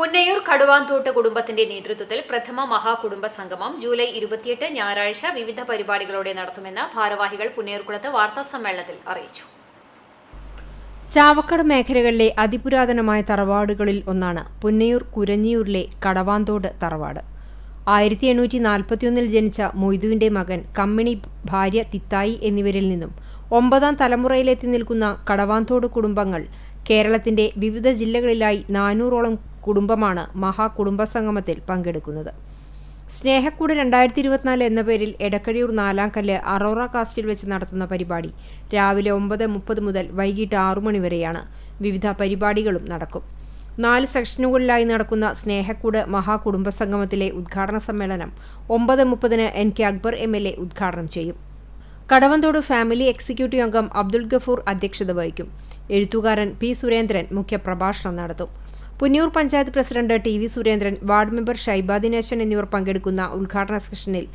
പുന്നയൂർ കടുവാന്തോട്ട് കുടുംബത്തിന്റെ നേതൃത്വത്തിൽ പ്രഥമ മഹാകുടുംബ സംഗമം ജൂലൈ ഇരുപത്തിയെട്ട് ഞായറാഴ്ച വിവിധ പരിപാടികളോടെ നടത്തുമെന്ന് ഭാരവാഹികൾ പുന്നയൂർകുളത്ത് വാർത്താസമ്മേളനത്തിൽ അറിയിച്ചു. ചാവക്കാട് മേഖലകളിലെ അതിപുരാതനമായ തറവാടുകളിൽ ഒന്നാണ് പുന്നയൂർ കുരഞ്ഞിയൂരിലെ കടവാന്തോട് തറവാട്. ആയിരത്തി എണ്ണൂറ്റി നാൽപ്പത്തിയൊന്നിൽ ജനിച്ച മൊയ്തുവിന്റെ മകൻ കമ്മിണി ഭാര്യ തിത്തായി എന്നിവരിൽ നിന്നും ഒമ്പതാം തലമുറയിലെത്തി നിൽക്കുന്ന കടവാന്തോട് കുടുംബങ്ങൾ കേരളത്തിന്റെ വിവിധ ജില്ലകളിലായി നാനൂറോളം കുടുംബമാണ് മഹാകുടുംബ സംഗമത്തിൽ പങ്കെടുക്കുന്നത്. സ്നേഹക്കൂട് രണ്ടായിരത്തി ഇരുപത്തിനാല് എന്ന പേരിൽ എടക്കഴിയൂർ നാലാംകല്ല് അറോറ കാസ്റ്റിൽ വെച്ച് നടത്തുന്ന പരിപാടി രാവിലെ ഒമ്പത് മുപ്പത് മുതൽ വൈകിട്ട് ആറു മണിവരെയാണ് വിവിധ പരിപാടികളും നടക്കും. നാല് സെക്ഷനുകളിലായി നടക്കുന്ന സ്നേഹക്കൂട് മഹാകുടുംബ സംഗമത്തിലെ ഉദ്ഘാടന സമ്മേളനം ഒമ്പത് മുപ്പതിന് N K Akbar M L A ഉദ്ഘാടനം ചെയ്യും. കടവന്തോട് ഫാമിലി എക്സിക്യൂട്ടീവ് അംഗം അബ്ദുൽ ഗഫൂർ അധ്യക്ഷത വഹിക്കും. എഴുത്തുകാരൻ പി സുരേന്ദ്രൻ മുഖ്യപ്രഭാഷണം നടത്തും. Punnur panchayat president T V Surendran ward member Shaiba Dineshan എന്നിവർ പങ്കെടുക്കുന്ന ഉദ്ഘാടന സെഷനിൽ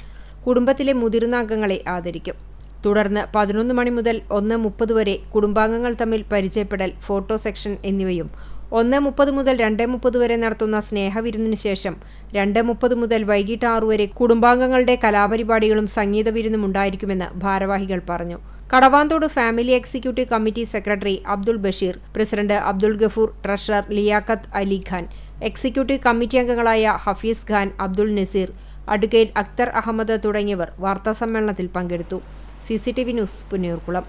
കുടുംബത്തിലെ മുതിർന്ന അംഗങ്ങളെ ആദരിക്കും. തുടർന്ന് പതിനൊന്ന് മണി മുതൽ ഒന്ന് മുപ്പത് വരെ കുടുംബാംഗങ്ങൾ തമ്മിൽ പരിചയപ്പെടൽ ഫോട്ടോ സെക്ഷൻ എന്നിവയും ഒന്ന് മുപ്പത് മുതൽ രണ്ട് മുപ്പത് വരെ നടത്തുന്ന സ്നേഹവിരുന്നിനു ശേഷം രണ്ട് മുപ്പത് മുതൽ വൈകിട്ട് ആറു വരെ കുടുംബാംഗങ്ങളുടെ കലാപരിപാടികളും സംഗീത വിരുന്നും ഉണ്ടായിരിക്കുമെന്ന് ഭാരവാഹികൾ പറഞ്ഞു. Kadavanthode family executive committee secretary Abdul Basheer president Abdul Gafoor treasurer Liyaqat Ali Khan executive committee അംഗങ്ങളായ ഹഫീസ് ഖാൻ അബ്ദുൾ നസീർ അഡ്വക്കേറ്റ് അക്തർ അഹമ്മദ് തുടങ്ങിയവർ വാർത്താസമ്മേളനത്തിൽ പങ്കെടുത്തു. C C T V news Punnayurkulam.